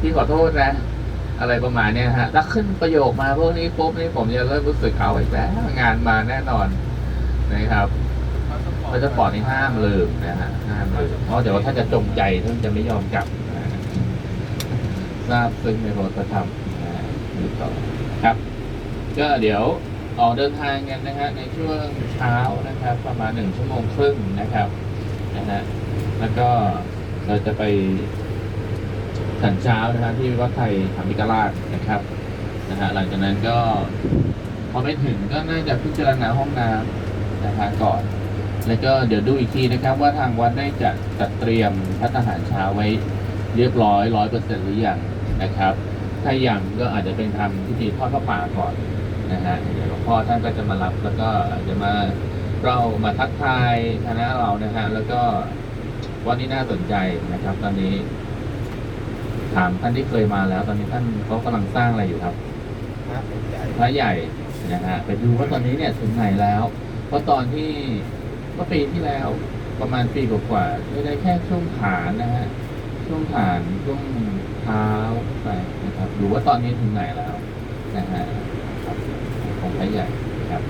พี่ขอโทษนะ อะไรประมาณเนี้ยฮะถ้าขึ้นประโยคมาพวกนี้ปุ๊บนี่ผมจะเริ่มรู้สึกเอาอีกแล้วงานมาแน่นอนนะครับพาสปอร์ตนี่ห้ามลืมนะฮะห้ามลืมเพราะเดี๋ยวถ้าจะจงใจท่านจะไม่ยอมกลับทราบซึ่งในรถก็ทำนะฮะอยู่ต่อครับ ก็เดี๋ยวออกเดินทางกันนะฮะในช่วงเช้านะครับ ประมาณหนึ่งชั่วโมงครึ่งนะครับนะฮะแล้วก็เราจะไป ฉันเช้านะฮะที่วัดไทยธรรมิกราชนะครับนะฮะหลังจากนั้นก็พอไปถึงก็น่าจะพิจารณาห้องน้ำนะฮะก่อน แล้วก็เดี๋ยวดูอีกทีนะครับ ว่าทางวัดได้จัดจัดเตรียมพัฒหารเช้าไว้เรียบร้อยร้อยเปอร์เซ็นต์หรือยังนะครับ ถ้ายังก็อาจจะเป็นทำพิธีทอดพระป่าก่อนนะฮะเดี๋ยวหลวงพ่อท่านก็จะมารับแล้วก็อาจจะมาเรามาทักทายคณะเรานะฮะแล้วก็วันนี้น่าสนใจนะครับ ตอนนี้ ถามท่านที่เคยมาแล้ว ตอนนี้ท่านเขากำลังสร้างอะไรอยู่ครับน่าสนใจพระใหญ่นะฮะไปดูว่าตอนนี้เนี่ยถึงไหนแล้ว เพราะตอนที่เมื่อปีที่แล้วประมาณปีกว่าๆไม่ได้แค่ช่วงฐานนะฮะช่วงฐานช่วงเท้าไปนะครับดูว่าตอนนี้ถึงไหนแล้วนะฮะครับของพระใหญ่นะครับ